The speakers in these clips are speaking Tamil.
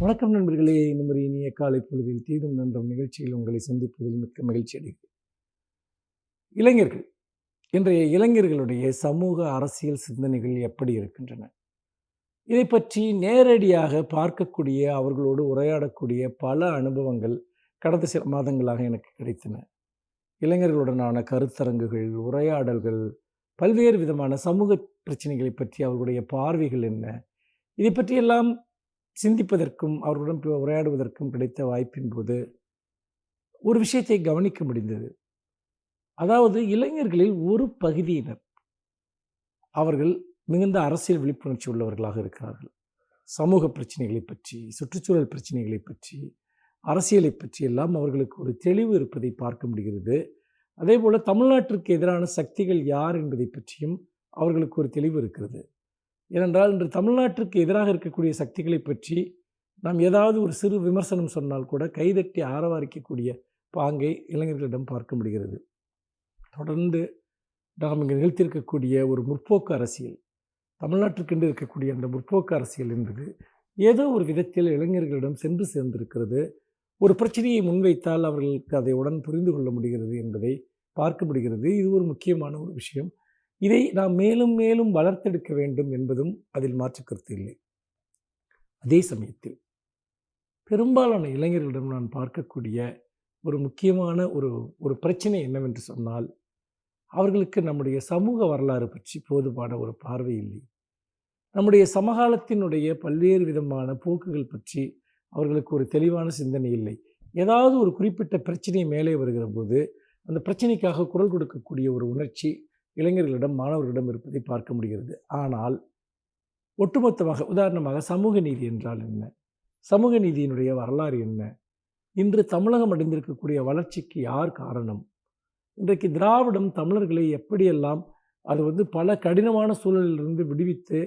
வணக்கம் நண்பர்களே. இந்த இனிய காலை பொழுதில் தீதும் நன்றும் நிகழ்ச்சியில் உங்களை சந்திப்பதில் மிக்க மகிழ்ச்சி அடைகிறேன். இளைஞர்கள். இன்றைய இளைஞர்களுடைய சமூக அரசியல் சிந்தனைகள் எப்படி இருக்கின்றன? இதை பற்றி நேரடியாக பார்க்கக்கூடிய அவர்களோடு உரையாடக்கூடிய பல அனுபவங்கள் கடந்த சில மாதங்களாக எனக்கு கிடைத்தன. இளைஞர்களுடனான கருத்தரங்குகள் உரையாடல்கள் பல்வேறு விதமான சமூக பிரச்சனைகளை பற்றி அவர்களுடைய பார்வைகள் என்ன? இதை பற்றியெல்லாம் சிந்திப்பதற்கும் அவர்களுடன் உரையாடுவதற்கும் கிடைத்த வாய்ப்பின் போது ஒரு விஷயத்தை கவனிக்க முடிந்தது. அதாவது இளைஞர்களில் ஒரு பகுதியினர் அவர்கள் மிகுந்த அரசியல் விழிப்புணர்ச்சி உள்ளவர்களாக இருக்கிறார்கள். சமூக பிரச்சனைகளை பற்றி சுற்றுச்சூழல் பிரச்சனைகளை பற்றி அரசியலை பற்றி எல்லாம் அவர்களுக்கு ஒரு தெளிவு இருப்பதை பார்க்க முடிகிறது. அதே போல் தமிழ்நாட்டிற்கு எதிரான சக்திகள் யார் என்பதை பற்றியும் அவர்களுக்கு ஒரு தெளிவு இருக்கிறது. ஏனென்றால் இன்று தமிழ்நாட்டிற்கு எதிராக இருக்கக்கூடிய சக்திகளை பற்றி நாம் ஏதாவது ஒரு சிறு விமர்சனம் சொன்னால் கூட கைதட்டி ஆரவாரிக்கக்கூடிய பாங்கை இளைஞர்களிடம் பார்க்க முடிகிறது. தொடர்ந்து நாம் இங்கே நிகழ்த்தியிருக்கக்கூடிய ஒரு முற்போக்கு அரசியல் தமிழ்நாட்டிற்கென்று இருக்கக்கூடிய அந்த முற்போக்கு அரசியல் என்பது ஏதோ ஒரு விதத்தில் இளைஞர்களிடம் சென்று சேர்ந்திருக்கிறது. ஒரு பிரச்சனையை முன்வைத்தால் அவர்களுக்கு அதை உடன் புரிந்து கொள்ள முடிகிறது என்பதை பார்க்க முடிகிறது. இது ஒரு முக்கியமான ஒரு விஷயம். இதை நாம் மேலும் மேலும் வளர்த்தெடுக்க வேண்டும் என்பதும் அதில் மாற்று கருத்து இல்லை. அதே சமயத்தில் பெரும்பாலான இளைஞர்களிடம் நான் பார்க்கக்கூடிய ஒரு முக்கியமான ஒரு ஒரு பிரச்சனை என்னவென்று சொன்னால் அவர்களுக்கு நம்முடைய சமூக வரலாறு பற்றி போதுமான ஒரு பார்வை இல்லை. நம்முடைய சமகாலத்தினுடைய பல்வேறு விதமான போக்குகள் பற்றி அவர்களுக்கு ஒரு தெளிவான சிந்தனை இல்லை. ஏதாவது ஒரு குறிப்பிட்ட பிரச்சனை மேலே வருகிற போது அந்த பிரச்சனைக்காக குரல் கொடுக்கக்கூடிய ஒரு உணர்ச்சி இளைஞர்களிடம் மாணவர்களிடம் இருப்பதை பார்க்க முடிகிறது. ஆனால் ஒட்டுமொத்தமாக உதாரணமாக சமூக நீதி என்றால் என்ன? சமூக நீதியினுடைய வரலாறு என்ன? இன்று தமிழகம் அடைந்திருக்கக்கூடிய வளர்ச்சிக்கு யார் காரணம்? இன்றைக்கு திராவிடம் தமிழர்களை எப்படியெல்லாம் அது வந்து பல கடினமான சூழலிலிருந்து விடுவித்து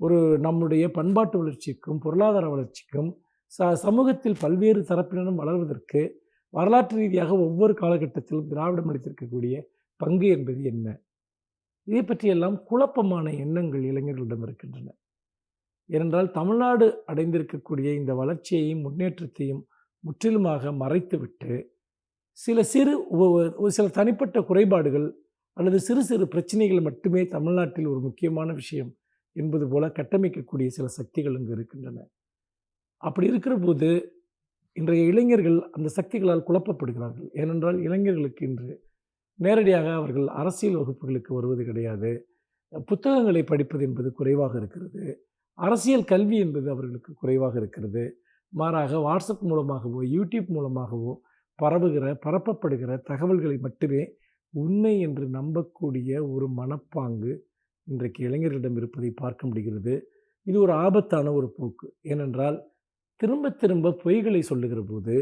ஒரு நம்முடைய பண்பாட்டு வளர்ச்சிக்கும் பொருளாதார வளர்ச்சிக்கும் ச சமூகத்தில் பல்வேறு தரப்பினரும் வளர்வதற்கு வரலாற்று ரீதியாக ஒவ்வொரு காலகட்டத்திலும் திராவிடம் அளித்திருக்கக்கூடிய பங்கு என்பது என்ன? இதை பற்றியெல்லாம் குழப்பமான எண்ணங்கள் இளைஞர்களிடம் இருக்கின்றன. ஏனென்றால் தமிழ்நாடு அடைந்திருக்கக்கூடிய இந்த வளர்ச்சியையும் முன்னேற்றத்தையும் முற்றிலுமாக மறைத்துவிட்டு சில சிறு ஒரு சில தனிப்பட்ட குறைபாடுகள் அல்லது சிறு சிறு பிரச்சனைகள் மட்டுமே தமிழ்நாட்டில் ஒரு முக்கியமான விஷயம் என்பது போல கட்டமைக்கக்கூடிய சில சக்திகள் இங்கு இருக்கின்றன. அப்படி இருக்கிற போது இன்றைய இளைஞர்கள் அந்த சக்திகளால் குழப்பப்படுகிறார்கள். ஏனென்றால் இளைஞர்களுக்கு இன்று நேரடியாக அவர்கள் அரசியல் வகுப்புகளுக்கு வருவது கிடையாது. புத்தகங்களை படிப்பது என்பது குறைவாக இருக்கிறது. அரசியல் கல்வி என்பது அவர்களுக்கு குறைவாக இருக்கிறது. மாறாக வாட்ஸ்அப் மூலமாகவோ யூடியூப் மூலமாகவோ பரவுகிற பரப்பப்படுகிற தகவல்களை மட்டுமே உண்மை என்று நம்பக்கூடிய ஒரு மனப்பாங்கு இன்றைக்கு இளைஞர்களிடம் இருப்பதை பார்க்க முடிகிறது. இது ஒரு ஆபத்தான ஒரு போக்கு. ஏனென்றால் திரும்ப திரும்ப பொய்களை சொல்லுகிற போது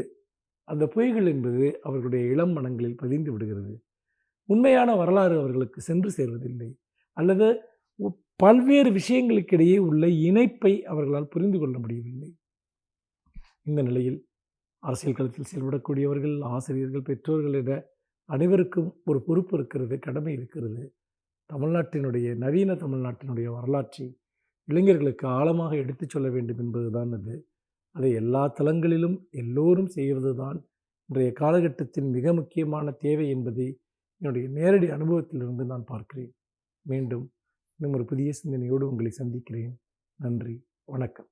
அந்த பொய்கள் என்பது அவர்களுடைய இளம் மனங்களில் பதிந்து விடுகிறது. உண்மையான வரலாறு அவர்களுக்கு சென்று சேர்வதில்லை. அல்லது பல்வேறு விஷயங்களுக்கிடையே உள்ள இணைப்பை அவர்களால் புரிந்து கொள்ள முடியவில்லை. இந்த நிலையில் அரசியல் களத்தில் செயல்படக்கூடியவர்கள் ஆசிரியர்கள் பெற்றோர்கள் என அனைவருக்கும் ஒரு பொறுப்பு இருக்கிறது கடமை இருக்கிறது. தமிழ்நாட்டினுடைய நவீன தமிழ்நாட்டினுடைய வரலாற்றை இளைஞர்களுக்கு ஆழமாக எடுத்துச் சொல்ல வேண்டும் என்பதுதான் அது. அதை எல்லா தளங்களிலும் எல்லோரும் செய்வது தான் இன்றைய காலகட்டத்தின் மிக முக்கியமான தேவை என்பதை என்னுடைய நேரடி அனுபவத்திலிருந்து நான் பார்க்கிறேன். மீண்டும் இன்னும் ஒரு புதிய சிந்தனையோடு உங்களை சந்திக்கிறேன். நன்றி. வணக்கம்.